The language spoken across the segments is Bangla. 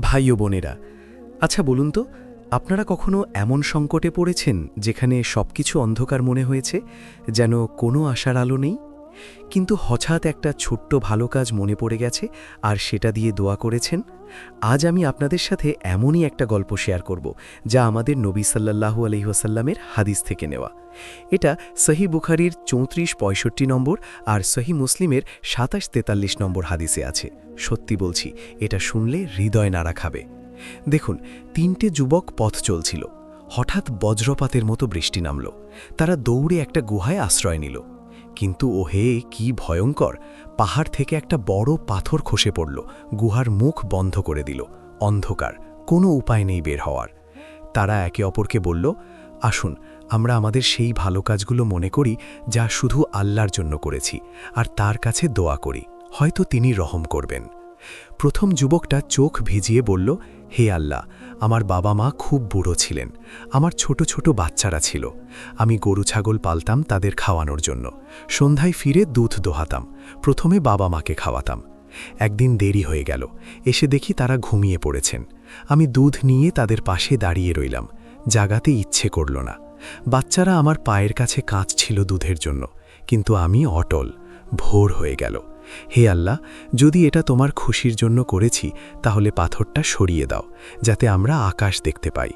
ভাই ও বোনেরা আচ্ছা বলুন তো, আপনারা কখনো এমন সংকটে পড়েছেন যেখানে সবকিছু অন্ধকার মনে হয়েছে, যেন কোনো আশার আলো নেই? কিন্তু হঠাৎ একটা ছোট্ট ভালো কাজ মনে পড়ে গেছে আর সেটা দিয়ে দোয়া করেছেন, আজ আমি আপনাদের সাথে এমনই একটা গল্প শেয়ার করব, যা আমাদের নবী সাল্লাল্লাহু আলহিহাসাল্লামের হাদিস থেকে নেওয়া। এটা সহি বুখারির চৌত্রিশ পঁয়ষট্টি নম্বর আর সহি মুসলিমের সাতাশ তেতাল্লিশ নম্বর হাদিসে আছে। সত্যি বলছি, এটা শুনলে হৃদয় নাড়া খাবে। দেখুন, তিনটে যুবক পথ চলছিল। হঠাৎ বজ্রপাতের মতো বৃষ্টি নামল। তারা দৌড়ে একটা গুহায় আশ্রয় নিল। কিন্তু ওহে, কি ভয়ঙ্কর। পাহাড় থেকে একটা বড় পাথর খসে পড়ল, গুহার মুখ বন্ধ করে দিল, অন্ধকার, কোনো উপায় নেই বের হওয়ার। তারা একে অপরকে বলল, আসুন, আমরা আমাদের সেই ভালো কাজগুলো মনে করি, যা শুধু আল্লাহর জন্য করেছি, আর তার কাছে দোয়া করি, হয়তো তিনি রহম করবেন। প্রথম যুবকটা চোখ ভিজিয়ে বলল হে আল্লাহ, আমার বাবা মা খুব বুড়ো ছিলেন। আমার ছোট ছোট বাচ্চারা ছিল। আমি গরু ছাগল পালতাম তাদের খাওয়ানোর জন্য। সন্ধ্যায় ফিরে দুধ দোহাতাম। প্রথমে বাবা মাকে খাওয়াতাম। একদিন দেরি হয়ে গেল। এসে দেখি তারা ঘুমিয়ে পড়েছেন। আমি দুধ নিয়ে তাদের পাশে দাঁড়িয়ে রইলাম। জাগাতে ইচ্ছে করল না। বাচ্চারা আমার পায়ের কাছে কাঁচ ছিল দুধের জন্য। কিন্তু আমি অটল, ভোর হয়ে গেল। হে আল্লাহ, যদি এটা তোমার খুশির জন্য করেছি, তাহলে পাথরটা সরিয়ে দাও, যাতে আমরা আকাশ দেখতে পাই।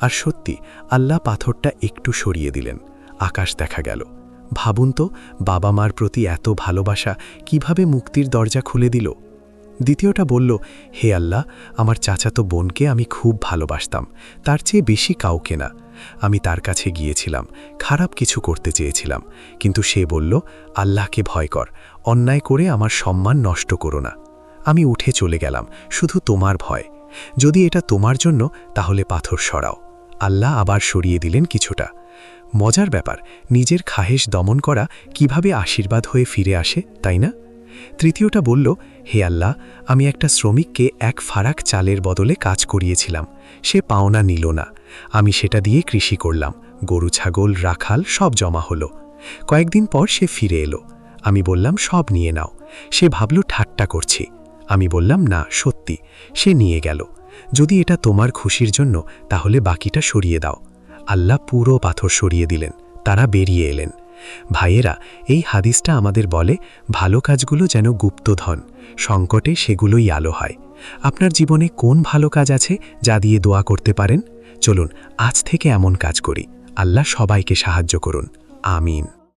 আর সত্যি, আল্লাহ পাথরটা একটু সরিয়ে দিলেন, আকাশ দেখা গেল। ভাবুন তো, বাবা মার প্রতি এত ভালোবাসা কীভাবে মুক্তির দরজা খুলে দিল? দ্বিতীয়টা বলল, হে আল্লাহ, আমার চাচাতো বোনকে আমি খুব ভালোবাসতাম, তার চেয়ে বেশি কাউকে না। আমি তার কাছে গিয়েছিলাম, খারাপ কিছু করতে চেয়েছিলাম, কিন্তু সে বলল, আল্লাহকে ভয় কর, অন্যায় করে আমার সম্মান নষ্ট করো না। আমি উঠে চলে গেলাম, শুধু তোমার ভয়। যদি এটা তোমার জন্য, তাহলে পাথর সরাও। আল্লাহ আবার সরিয়ে দিলেন কিছুটা। মজার ব্যাপার, নিজের খাহেশ দমন করা কীভাবে আশীর্বাদ হয়ে ফিরে আসে, তাই না? তৃতীয়টা বলল, হে আল্লাহ, আমি একটা শ্রমিককে এক ফারাক চালের বদলে কাজ করিয়েছিলাম। সে পাওনা নিল না। আমি সেটা দিয়ে কৃষি করলাম। গরু, ছাগল, রাখাল সব জমা হলো। কয়েকদিন পর সে ফিরে এলো। আমি বললাম, সব নিয়ে নাও। সে ভাবল, ঠাট্টা করছি। আমি বললাম, না, সত্যি। সে নিয়ে গেল। যদি এটা তোমার খুশির জন্য, তাহলে বাকিটা সরিয়ে দাও। আল্লাহ পুরো পাথর সরিয়ে দিলেন। তারা বেরিয়ে এলেন। ভাইয়েরা, এই হাদিসটা আমাদের বলে, ভালো কাজগুলো যেন গুপ্তধন, সংকটে সেগুলোই আলো হয়। আপনার জীবনে কোন ভালো কাজ আছে যা দিয়ে দোয়া করতে পারেন? চলুন, আজ থেকে এমন কাজ করি। আল্লাহ সবাইকে সাহায্য করুন। আমিন।